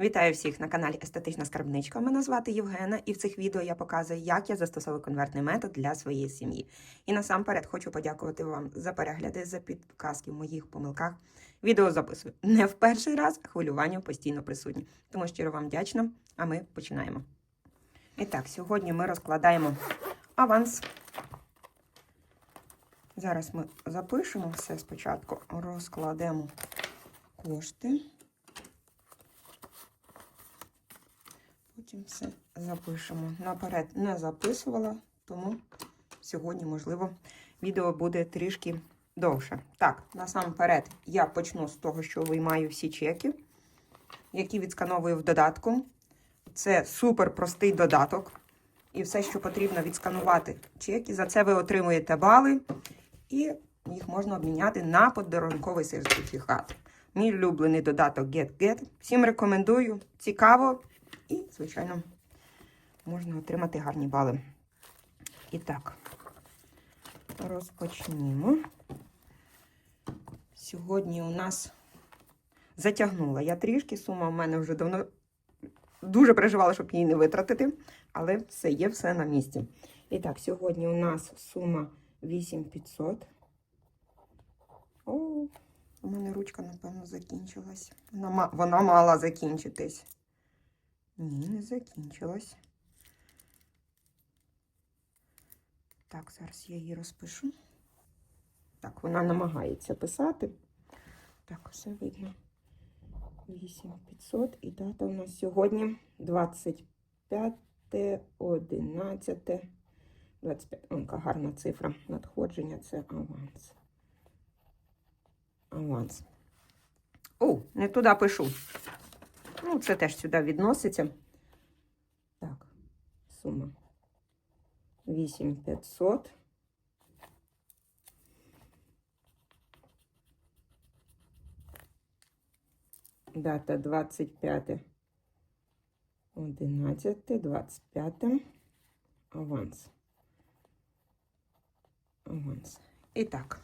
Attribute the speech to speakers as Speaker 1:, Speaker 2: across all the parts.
Speaker 1: Вітаю всіх на каналі Естетична Скарбничка. Мене звати Євгена, і в цих відео я показую, як я застосовую конвертний метод для своєї сім'ї. І насамперед хочу подякувати вам за перегляди, за підказки в моїх помилках. Відео записую не в перший раз, хвилювання постійно присутні. Тому щиро вам вдячна, а ми починаємо. І так, сьогодні ми розкладаємо аванс. Зараз ми запишемо все спочатку, розкладемо кошти. Потім все запишемо. Наперед не записувала, тому сьогодні, можливо, відео буде трішки довше. Так, насамперед я почну з того, що виймаю всі чеки, які відскановую в додатку. Це супер простий додаток. І все, що потрібно відсканувати чеки. За це ви отримуєте бали, і їх можна обміняти на подарунковий сертифікат. Мій улюблений додаток GetGet. Всім рекомендую. Цікаво. І, звичайно, можна отримати гарні бали. І так, розпочнімо. Сьогодні у нас затягнула я трішки, сума в мене вже давно дуже переживала, щоб її не витратити, але все є, все на місці. І так, сьогодні у нас сума 8500. О, у мене ручка, напевно, закінчилась. Вона, вона мала закінчитись. Ні, не закінчилась. Так, зараз я її розпишу. Так, вона намагається писати. Так, все видно. 8500 і дата у нас сьогодні 25, 11, 25. О, яка гарна цифра. Надходження це аванс. Аванс. О, не туди пишу. Ну, це теж сюди відноситься. Так, сума 8500. Дата 25. 11, 25. Аванс. Аванс. І так,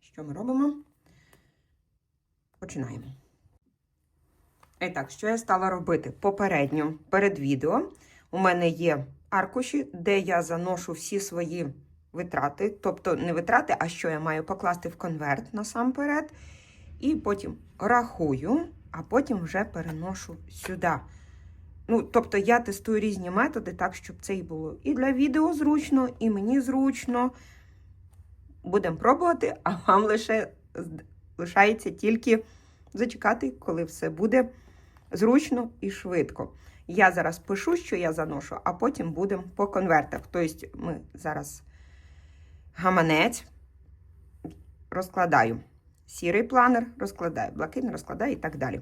Speaker 1: що ми робимо? Починаємо. І так, що я стала робити? Попередньо, перед відео, у мене є аркуші, де я заношу всі свої витрати, тобто не витрати, а що я маю покласти в конверт насамперед. І потім рахую, а потім вже переношу сюди. Ну, тобто я тестую різні методи, так, щоб це і було і для відео зручно, і мені зручно. Будемо пробувати, а вам лише лишається тільки зачекати, коли все буде зручно і швидко. Я зараз пишу, що я заношу, а потім будемо по конвертах. Тобто ми зараз гаманець розкладаю. Сірий планер розкладаю, блакитний розкладаю і так далі.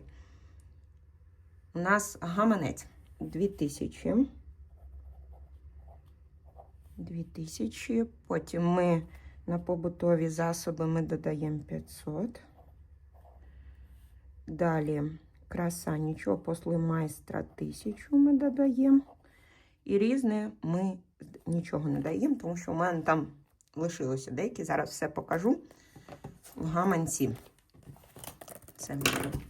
Speaker 1: У нас гаманець 2000. 2000. Потім ми на побутові засоби ми додаємо 500. Далі краса, нічого, послуги майстра 1000 ми додаємо. І різне ми нічого не даємо, тому що у мене там лишилося деякі. Зараз все покажу в гаманці. Це ми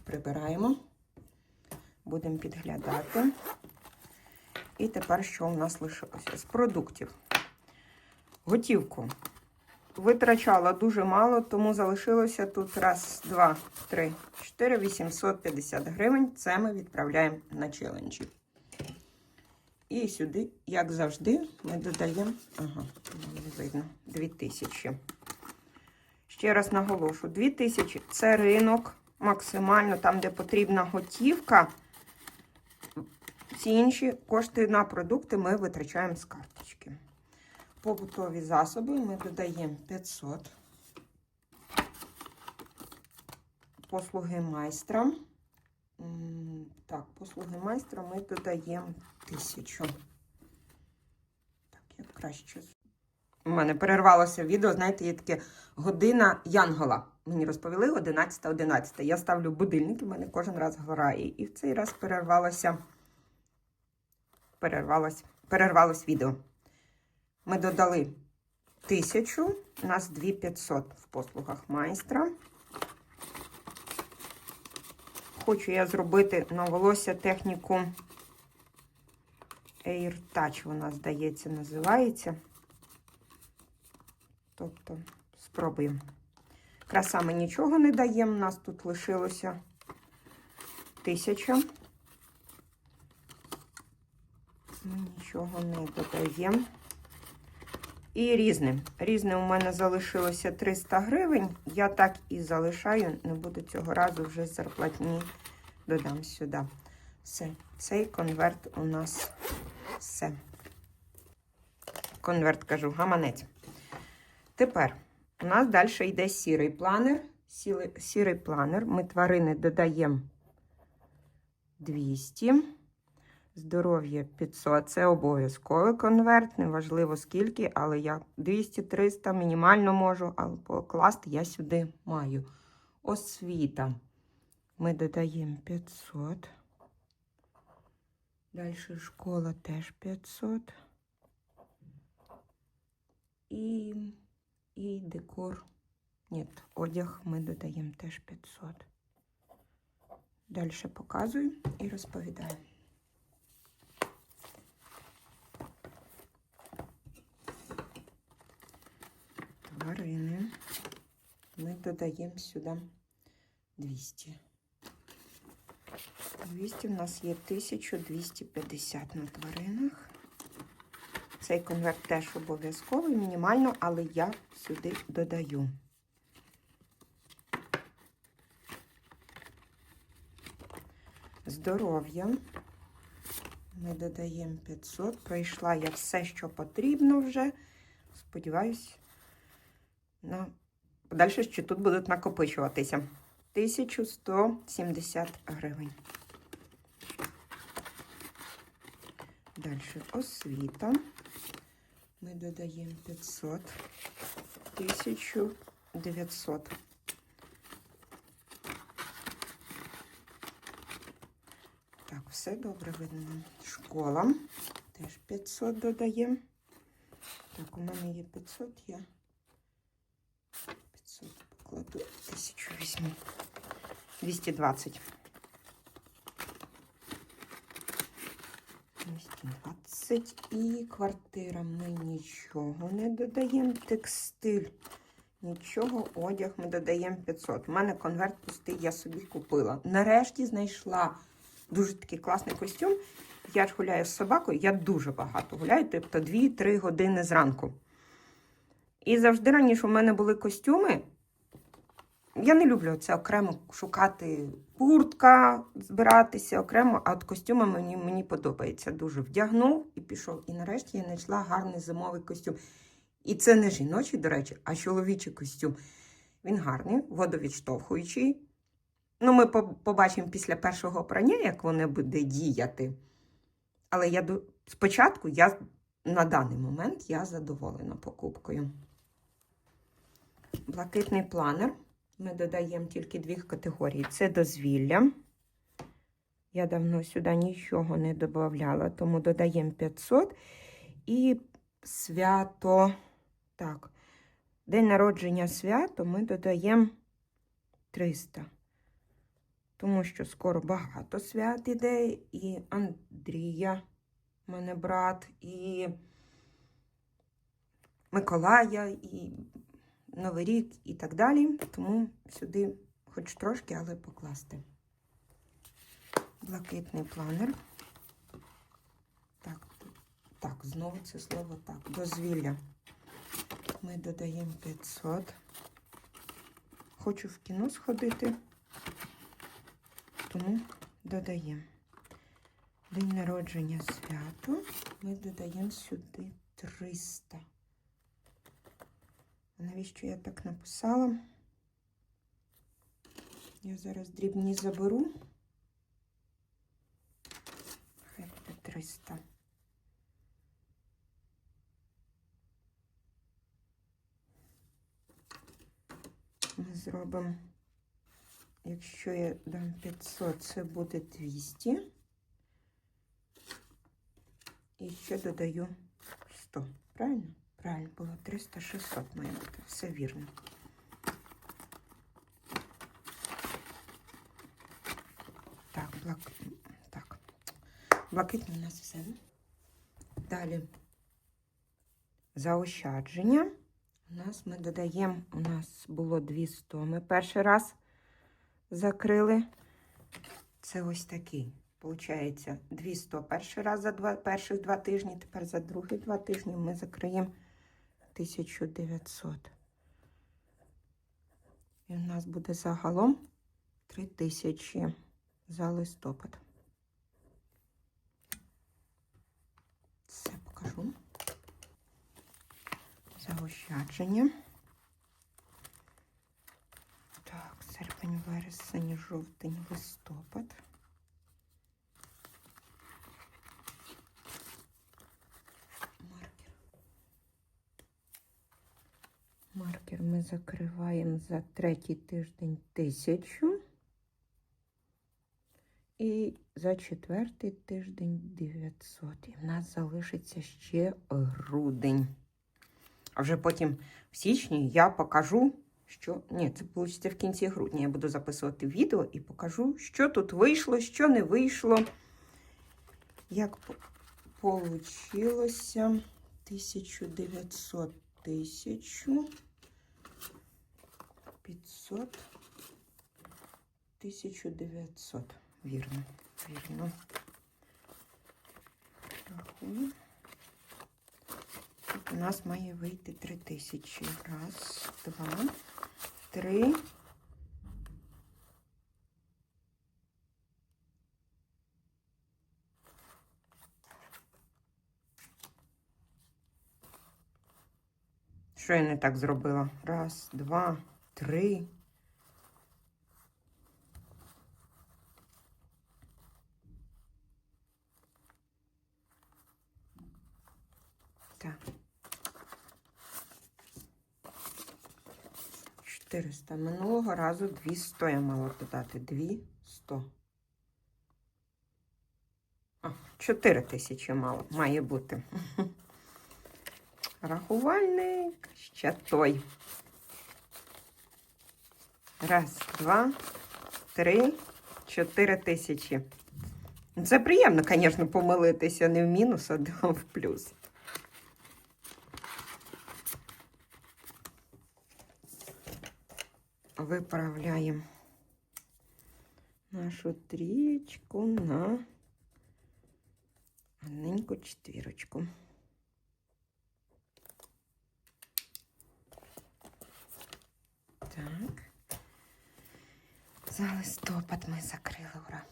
Speaker 1: прибираємо. Будемо підглядати. І тепер що у нас лишилося? З продуктів. Готівку витрачала дуже мало, тому залишилося тут раз, два, три, чотири, 850 гривень. Це ми відправляємо на челенджі. І сюди, як завжди, ми додаємо, ага, не видно, 2000. Ще раз наголошу, 2000 це ринок максимально там, де потрібна готівка. Всі інші кошти на продукти ми витрачаємо з карточки. Побутові засоби ми додаємо 500. Послуги майстра. Так, послуги майстра ми додаємо 1000. Так, як краще. У мене перервалося відео, знаєте, є таке година Янгола. Мені розповіли 11.11. 11. Я ставлю будильник, в мене кожен раз грає. І в цей раз перервалося, перервалось, перервалось відео. Ми додали 1000, у нас 2500 в послугах майстра. хочу я зробити на волосся техніку Air Touch, вона, здається, називається. Тобто, спробуємо. Краса ми нічого не даємо, у нас тут лишилося тисяча. Ми нічого не додаємо. І різне. Різне у мене залишилося 300 гривень. Я так і залишаю, не буду цього разу вже зарплатні додам сюди. Все, цей конверт у нас все. Конверт кажу, гаманець. Тепер у нас далі йде сірий планер. Сірий, планер. Ми тварини додаємо 200. Здоров'я 500. Це обов'язковий конверт. Неважливо скільки, але я 200-300 мінімально можу, але покласти я сюди маю. Освіта. Ми додаємо 500. Далі школа теж 500. І, і декор. Ні, одяг ми додаємо теж 500. Далі показую і розповідаю. Тварини. Ми додаємо сюди 200. 200 у нас є 1250 на тваринах. Цей конверт теж обов'язковий, мінімально, але я сюди додаю. Здоров'я. Ми додаємо 500. Пройшла я все, що потрібно вже. Сподіваюсь, на подальше, що тут будуть накопичуватися. 1170 гривень. Далі освіта. Ми додаємо 500, 1900. Так, все добре видно. Школа. Теж 500 додаємо. Так, у мене є 500, я 500 покладу, 1000 220. 220 і квартира. Ми нічого не додаємо. Текстиль. Нічого, одяг ми додаємо 500. У мене конверт пустий, я собі купила. Нарешті знайшла дуже такий класний костюм. Я ж гуляю з собакою, я дуже багато гуляю, тобто 2-3 години зранку. І завжди раніше у мене були костюми. Я не люблю це окремо шукати куртка, збиратися окремо, а от костюми мені, мені подобається. Дуже вдягнув і пішов. І нарешті я знайшла гарний зимовий костюм. І це не жіночий, до речі, а чоловічий костюм. Він гарний, водовідштовхуючий. Ну, ми побачимо після першого прання, як воно буде діяти. Але я спочатку я на даний момент я задоволена покупкою. Блакитний планер. Ми додаємо тільки дві категорії. Це дозвілля. Я давно сюди нічого не додавала, тому додаємо 500. І свято. Так, день народження свято ми додаємо 300. Тому що скоро багато свят іде. І Андрія, в мене брат, і Миколая, і Новий рік і так далі. Тому сюди хоч трошки, але покласти. Блакитний планер. Так, так, знову це слово так. Дозвілля. Ми додаємо 500. Хочу в кіно сходити, тому додаємо. День народження свято. Ми додаємо сюди 300. Навіщо я так написала? Я зараз дрібні заберу. Хай буде 300. Ми зробимо, якщо я дам 500, це буде 200. І ще додаю 100. Правильно? Правильно, було 300-600 має бути. Все вірно. блак... так. Блакитний у нас все. Далі заощадження. У нас ми додаємо, у нас було 200. Ми перший раз закрили. Це ось такий. Получається 200 перший раз за два, перших два тижні, тепер за другі два тижні ми закриємо 1900. І в нас буде загалом 3000 за листопад. Все покажу. Заощадження. Так, серпень, вересень, жовтень, листопад. Ми закриваємо за третій тиждень тисячу. І за четвертий тиждень 900. І в нас залишиться ще грудень. А вже потім в січні я покажу, що. Ні, це вийде в кінці грудня. Я буду записувати відео і покажу, що тут вийшло, що не вийшло. Як получилося 1900 тисячу 500 1900. Вірно, вірно. Рахую. Тут у нас має вийти 3000. Раз, два, три. Що я не так зробила? Раз, два, три. Так. 400. Минулого разу 200 я мала додати. 200. А, 4 тисячі мало. Має бути. Рахувальник ще той. Раз, два, три, чотири тисячі. Це приємно, звісно, помилитися не в мінус, а в плюс. Виправляємо нашу трієчку на гарненьку четвірочку. Так. За листопад ми закрили, ура.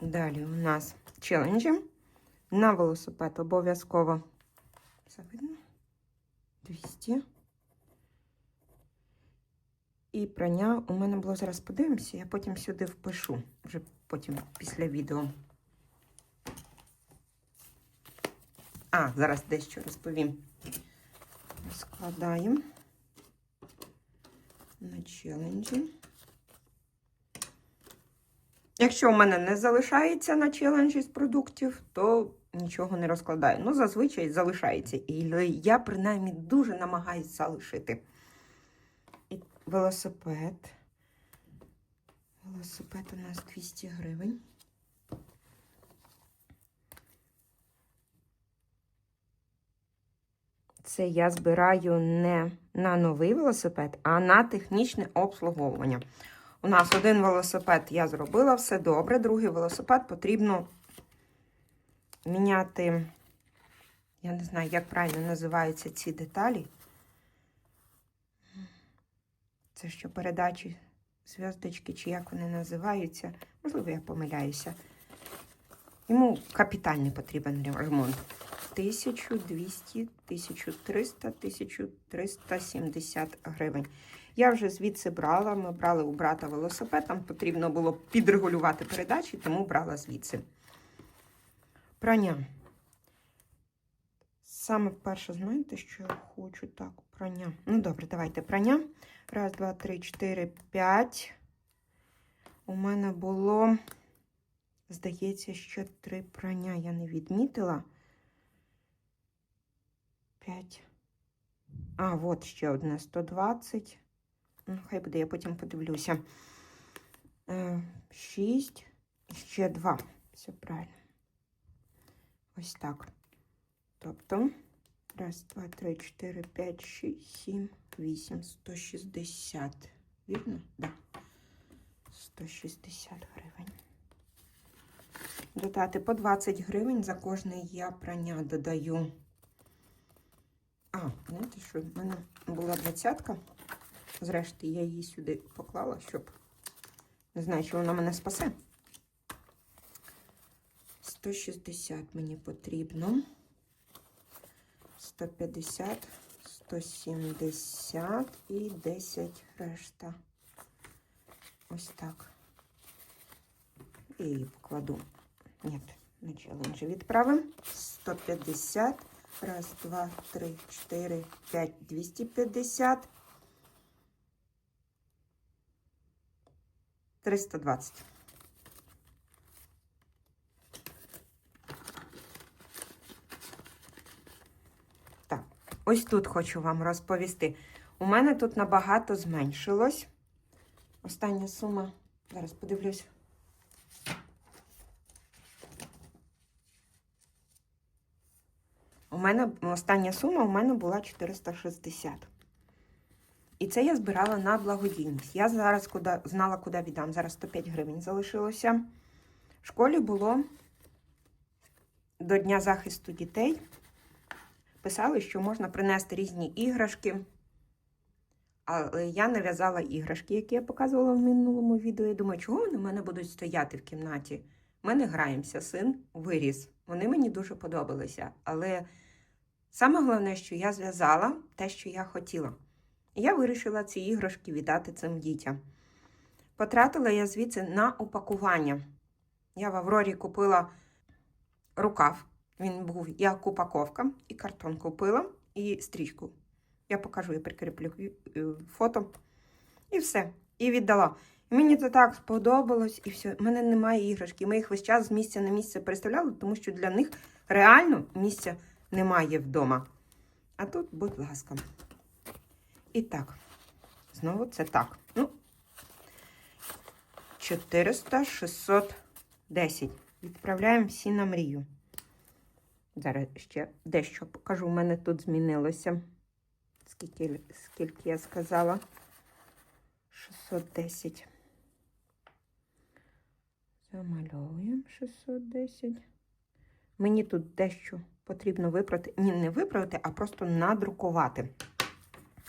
Speaker 1: Далі у нас челенджі. На велосипед обов'язково. Це видно? 200. І прання у мене було зараз подивимося, я потім сюди впишу, вже потім після відео. А, зараз дещо розповім. Складаємо на челенджі. Якщо у мене не залишається на челенджі з продуктів, то нічого не розкладаю. Ну, зазвичай залишається. І я, принаймні, дуже намагаюся залишити. І велосипед. Велосипед у нас 200 гривень. Це я збираю не на новий велосипед, а на технічне обслуговування. У нас один велосипед я зробила, все добре. Другий велосипед потрібно міняти, я не знаю, як правильно називаються ці деталі. Це що передачі зв'язочки, чи як вони називаються. Можливо, я помиляюся. Йому капітальний потрібен ремонт. 1200, 1300, 1370 гривень. Я вже звідси брала. Ми брали у брата велосипед, там потрібно було підрегулювати передачі, тому брала звідси. Прання. Саме перше, знаєте, що я хочу? Так, прання. Ну, добре, давайте прання. Раз, два, три, чотири, п'ять. У мене було, здається, що три прання я не відмітила. П'ять. А, от ще одне 120. Ну, хай буде, я потім подивлюся. Е, 6, ще 2. Все правильно. Ось так. Тобто, раз, два, три, чотири, п'ять, шість, сім, вісім, 160. Вірно? Так. Да. 160 гривень. Додати по 20 гривень за кожне я прання додаю. А, знаєте що? В мене була двадцятка. Зрештою, я її сюди поклала, щоб не знаю, чи вона мене спасе. 160 мені потрібно. 150, 170 і 10 решта. Ось так. І її покладу. Ні, на челенджі відправимо. 150. Раз, два, три, чотири, п'ять, 250. 320. Так, ось тут хочу вам розповісти. У мене тут набагато зменшилось. Остання сума. Зараз подивлюсь. У мене остання сума у мене була 460. І це я збирала на благодійність. Я зараз куди, знала, куди віддам. Зараз 105 гривень залишилося. В школі було до Дня захисту дітей. Писали, що можна принести різні іграшки. Але я не в'язала іграшки, які я показувала в минулому відео. Я думаю, чого вони в мене будуть стояти в кімнаті? Ми не граємося, син виріс. Вони мені дуже подобалися. Але саме головне, що я зв'язала те, що я хотіла. Я вирішила ці іграшки віддати цим дітям. Потратила я звідси на упакування. Я в Аврорі купила рукав. Він був як упаковка, і картон купила, і стрічку. Я покажу, я прикріплю е, фото. І все. І віддала. Мені це так сподобалось, і все. У мене немає іграшки. Ми їх весь час з місця на місце переставляли, тому що для них реально місця немає вдома. А тут, будь ласка. І так, знову це так. Ну, 400, 610. Відправляємо всі на мрію. Зараз ще дещо покажу. У мене тут змінилося. Скільки, скільки я сказала? 610. Замальовуємо 610. Мені тут дещо потрібно виправити. Ні, не виправити, а просто надрукувати.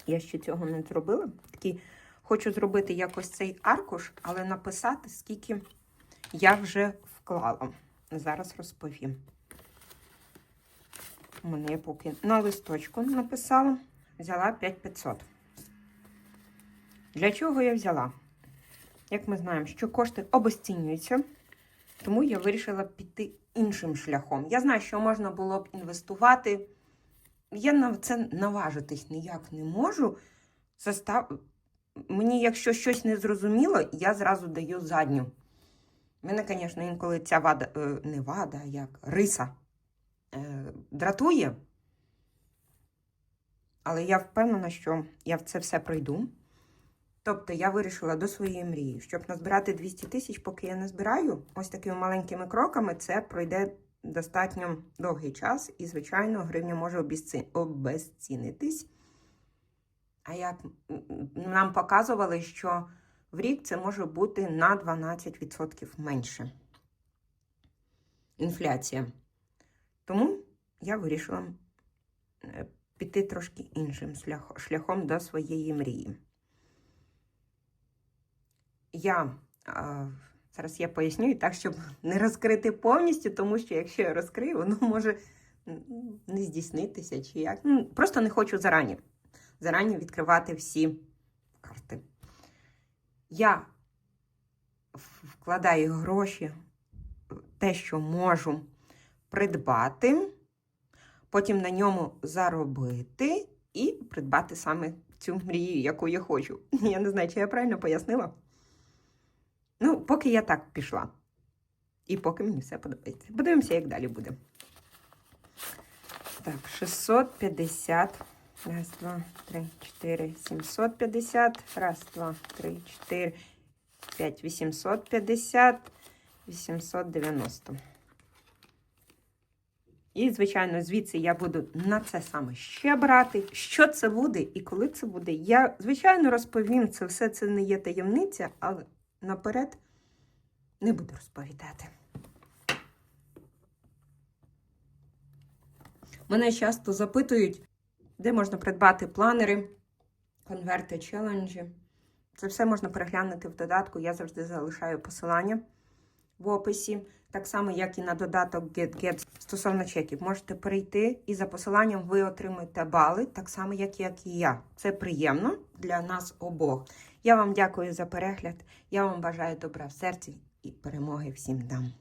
Speaker 1: Я ще цього не зробила. Такий, хочу зробити якось цей аркуш, але написати, скільки я вже вклала. Зараз розповім. У мене поки на листочку написала, взяла 5500. Для чого я взяла? Як ми знаємо, що кошти обесцінюються, тому я вирішила піти іншим шляхом. Я знаю, що можна було б інвестувати. Я на це наважитись ніяк не можу. Застав... Мені, якщо щось не зрозуміло, я зразу даю задню. Мене, звісно, інколи ця вада, е, не вада, а як риса е, дратує. Але я впевнена, що я в це все пройду. Тобто я вирішила до своєї мрії, щоб назбирати 200 тисяч, поки я не збираю, ось такими маленькими кроками це пройде достатньо довгий час, і, звичайно, гривня може обезцінитись. А як нам показували, що в рік це може бути на 12% менше інфляція. Тому я вирішила е, піти трошки іншим шляхом до своєї мрії. Я зараз я поясню і так, щоб не розкрити повністю, тому що якщо я розкрию, воно може не здійснитися чи як. Ну, Просто не хочу зарані. Зарані відкривати всі карти. Я вкладаю гроші те, що можу придбати, потім на ньому заробити і придбати саме цю мрію, яку я хочу. Я не знаю, чи я правильно пояснила. Поки я так пішла. І поки мені все подобається. Подивимося, як далі буде. Так, 650. Раз, два, три, чотири, 750. Раз, два, три, чотири, 25, 850, 890. І, звичайно, звідси я буду на це саме ще брати. Що це буде і коли це буде, я, звичайно, розповім. Це все це не є таємниця, але наперед не буду розповідати. Мене часто запитують, де можна придбати планери, конверти, челенджі. Це все можна переглянути в додатку. Я завжди залишаю посилання в описі. Так само, як і на додаток GetGet стосовно чеків. Можете перейти і за посиланням ви отримаєте бали, так само, як, як і я. Це приємно для нас обох. Я вам дякую за перегляд. Я вам бажаю добра в серці і перемоги всім дам.